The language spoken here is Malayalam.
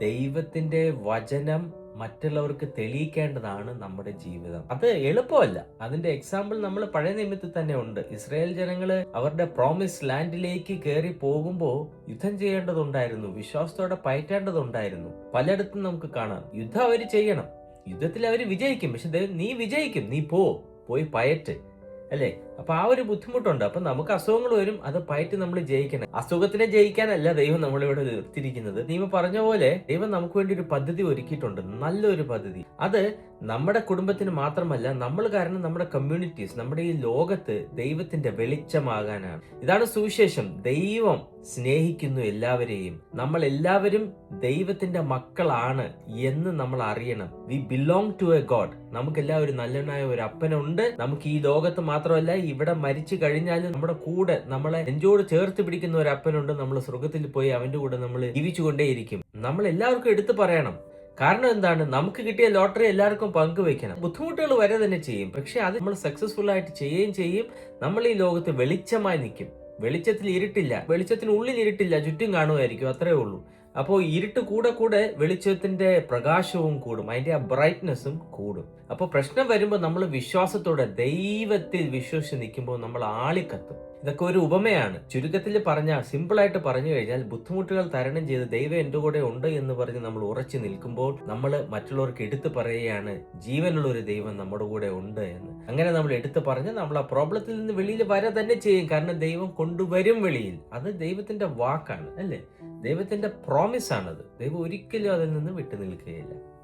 ദൈവത്തിന്റെ വചനം മറ്റുള്ളവർക്ക് തെളിയിക്കേണ്ടതാണ് നമ്മുടെ ജീവിതം. അത് എളുപ്പമല്ല. അതിന്റെ എക്സാമ്പിൾ നമ്മൾ പഴയ നിയമത്തിൽ തന്നെ ഉണ്ട്. ഇസ്രായേൽ ജനങ്ങൾ അവരുടെ പ്രോമിസ് ലാൻഡിലേക്ക് കയറി പോകുമ്പോൾ യുദ്ധം ചെയ്യേണ്ടതുണ്ടായിരുന്നു. വിശ്വാസത്തോടെ പയറ്റേണ്ടതുണ്ടായിരുന്നു. പലയിടത്തും നമുക്ക് കാണാം. യുദ്ധം അവർ ചെയ്യണം. യുദ്ധത്തിൽ അവർ വിജയിക്കും. പക്ഷെ നീ വിജയിക്കും. നീ പോ. പോയി പയറ്റ്. അല്ലേ? അപ്പൊ ആ ഒരു ബുദ്ധിമുട്ടുണ്ട്. അപ്പൊ നമുക്ക് അസുഖങ്ങൾ വരും അത് പയറ്റ് നമ്മൾ ജയിക്കണം. അസുഖത്തിനെ ജയിക്കാനല്ല ദൈവം നമ്മളിവിടെ നിർത്തിയിരിക്കുന്നത്. ദൈവം പറഞ്ഞ പോലെ ദൈവം നമുക്ക് വേണ്ടി ഒരു പദ്ധതി ഒരുക്കിയിട്ടുണ്ട്. നല്ലൊരു പദ്ധതി. അത് നമ്മുടെ കുടുംബത്തിന് മാത്രമല്ല നമ്മൾ കാരണം നമ്മുടെ കമ്മ്യൂണിറ്റീസ് നമ്മുടെ ഈ ലോകത്ത് ദൈവത്തിന്റെ വെളിച്ചമാകാനാണ്. ഇതാണ് സുവിശേഷം. ദൈവം സ്നേഹിക്കുന്നു എല്ലാവരെയും. നമ്മൾ എല്ലാവരും ദൈവത്തിന്റെ മക്കളാണ് എന്ന് നമ്മൾ അറിയണം. We belong to a god നമുക്ക് എല്ലാവരും നല്ലവനായ ഒരു അപ്പനുണ്ട്. നമുക്ക് ഈ ലോകത്ത് മാത്രമല്ല ഇവിടെ മരിച്ചു കഴിഞ്ഞാലും നമ്മുടെ കൂടെ നമ്മളെ നെഞ്ചോട് ചേർത്ത് പിടിക്കുന്ന ഒരു അപ്പനുണ്ട്. നമ്മൾ സ്വർഗത്തിൽ പോയി അവന്റെ കൂടെ നമ്മൾ ജീവിച്ചുകൊണ്ടേയിരിക്കും. നമ്മൾ എല്ലാവർക്കും എടുത്തു പറയണം. കാരണം എന്താണ്? നമുക്ക് കിട്ടിയ ലോട്ടറി എല്ലാവർക്കും പങ്കുവെക്കണം ബുദ്ധിമുട്ടുകൾ വരെ തന്നെ ചെയ്യും. പക്ഷെ അത് നമ്മൾ സക്സസ്ഫുൾ ആയിട്ട് ചെയ്യുകയും ചെയ്യും. നമ്മൾ ഈ ലോകത്ത് വെളിച്ചമായി നിൽക്കും. വെളിച്ചത്തിൽ ഇരുട്ടില്ല. വെളിച്ചത്തിനുള്ളിൽ ഇരുട്ടില്ല. ചുറ്റും കാണുമായിരിക്കും. അത്രേ ഉള്ളൂ. അപ്പോൾ ഇരുട്ട് കൂടെ കൂടെ വെളിച്ചത്തിന്റെ പ്രകാശവും കൂടും. അതിന്റെ ആ ബ്രൈറ്റ്നെസ്സും കൂടും. അപ്പോൾ പ്രശ്നം വരുമ്പോൾ നമ്മൾ വിശ്വാസത്തോടെ ദൈവത്തിൽ വിശ്വസിച്ച് നിൽക്കുമ്പോൾ നമ്മൾ ആളിക്കത്തും. ഇതൊക്കെ ഒരു ഉപമയാണ്. ചുരുക്കത്തിൽ പറഞ്ഞാൽ സിമ്പിളായിട്ട് പറഞ്ഞു കഴിഞ്ഞാൽ ബുദ്ധിമുട്ടുകൾ തരണം ചെയ്ത് ദൈവം എന്റെ കൂടെ ഉണ്ട് എന്ന് പറഞ്ഞ് നമ്മൾ ഉറച്ചു നിൽക്കുമ്പോൾ നമ്മൾ മറ്റുള്ളവർക്ക് എടുത്തു പറയുകയാണ് ജീവനുള്ള ഒരു ദൈവം നമ്മുടെ കൂടെ ഉണ്ട് എന്ന്. അങ്ങനെ നമ്മൾ എടുത്തു പറഞ്ഞ് നമ്മൾ ആ പ്രോബ്ലത്തിൽ നിന്ന് വെളിയിൽ വരെ തന്നെ ചെയ്യും. കാരണം ദൈവം കൊണ്ടുവരും വെളിയിൽ. അത് ദൈവത്തിന്റെ വാക്കാണ് അല്ലേ? ദൈവത്തിന്റെ പ്രോമിസ് ആണത്. ദൈവം ഒരിക്കലും അതിൽ നിന്ന് വിട്ടു നിൽക്കുകയില്ല